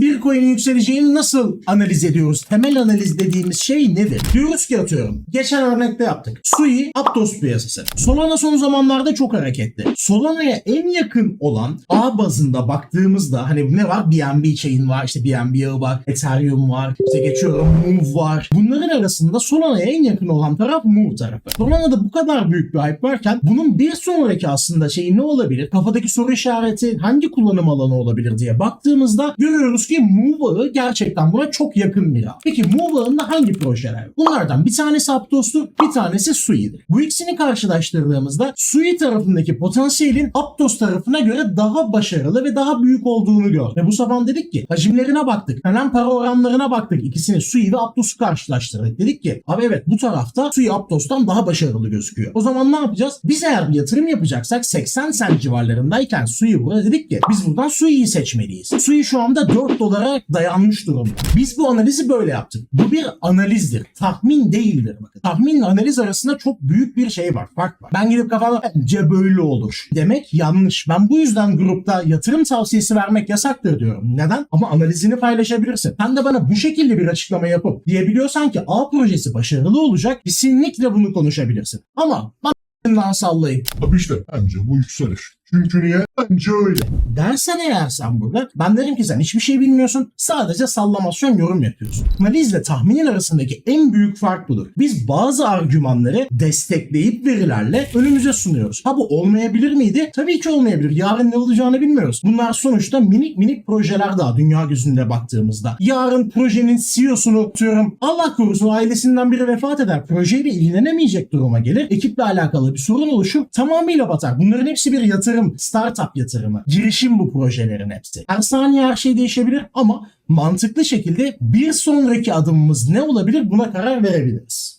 Bir coin'in yükseleceğini nasıl analiz ediyoruz? Temel analiz dediğimiz şey nedir? Diyoruz ki atıyorum. Geçen örnekte yaptık. Sui, Aptos piyasası. Solana son zamanlarda çok hareketli. Solana'ya en yakın olan ağ bazında baktığımızda hani ne var? BNB chain var, işte BNB ağı var, Ethereum var, işte geçiyorum Move var. Bunların arasında Solana'ya en yakın olan taraf Move tarafı. Solana'da bu kadar büyük bir hype varken bunun bir sonraki aslında şeyi ne olabilir? Kafadaki soru işareti hangi kullanım alanı olabilir diye baktığımızda görüyoruz ki Move ağı gerçekten buna çok yakın bir ağ. Peki Move ağında hangi projeler? Bunlardan bir tanesi Aptos'tu, bir tanesi Sui'dir. Bu ikisini karşılaştırdığımızda Sui tarafındaki potansiyelin Aptos tarafına göre daha başarılı ve daha büyük olduğunu gördük. Ve bu sabah dedik ki hacimlerine baktık. Hemen para oranlarına baktık. İkisini Sui ve Aptos'u karşılaştırdık. Dedik ki abi evet bu tarafta Sui Aptos'tan daha başarılı gözüküyor. O zaman ne yapacağız? Biz eğer bir yatırım yapacaksak 80 sent civarlarındayken Sui burada dedik ki biz buradan Sui'yi seçmeliyiz. Sui şu anda 4 dolara dayanmış durumda. Biz bu analizi böyle yaptık. Bu bir analizdir. Tahmin değildir. Bakın. Tahminle analiz arasında çok büyük bir şey var. Fark var. Ben gidip kafamda bence böyle olur. Demek yanlış. Ben bu yüzden grupta yatırım tavsiyesi vermek yasaktır diyorum. Neden? Ama analizini paylaşabilirsin. Sen de bana bu şekilde bir açıklama yapıp diyebiliyorsan ki A projesi başarılı olacak kesinlikle bunu konuşabilirsin. Ama bana sallayıp Tabii işte bence bu yükseliş. Çünkü? Bence öyle. dersen eğer sen burada ben derim ki sen hiçbir şey bilmiyorsun sadece sallamasyon yorum yapıyorsun. Analizle tahminin arasındaki en büyük fark budur. Biz bazı argümanları destekleyip verilerle önümüze sunuyoruz. Ha bu olmayabilir miydi? Tabii ki olmayabilir. Yarın ne olacağını bilmiyoruz. Bunlar sonuçta minik minik projeler daha dünya gözünde baktığımızda. Yarın projenin CEO'sunu tutuyorum. Allah korusun ailesinden biri vefat eder. Projeyle ilgilenemeyecek duruma gelir. Ekiple alakalı bir sorun oluşur. Tamamıyla batar. Bunların hepsi bir yatırım. Startup yatırımı. Girişim bu projelerin hepsi. Her saniye her şey değişebilir ama mantıklı şekilde bir sonraki adımımız ne olabilir buna karar verebiliriz.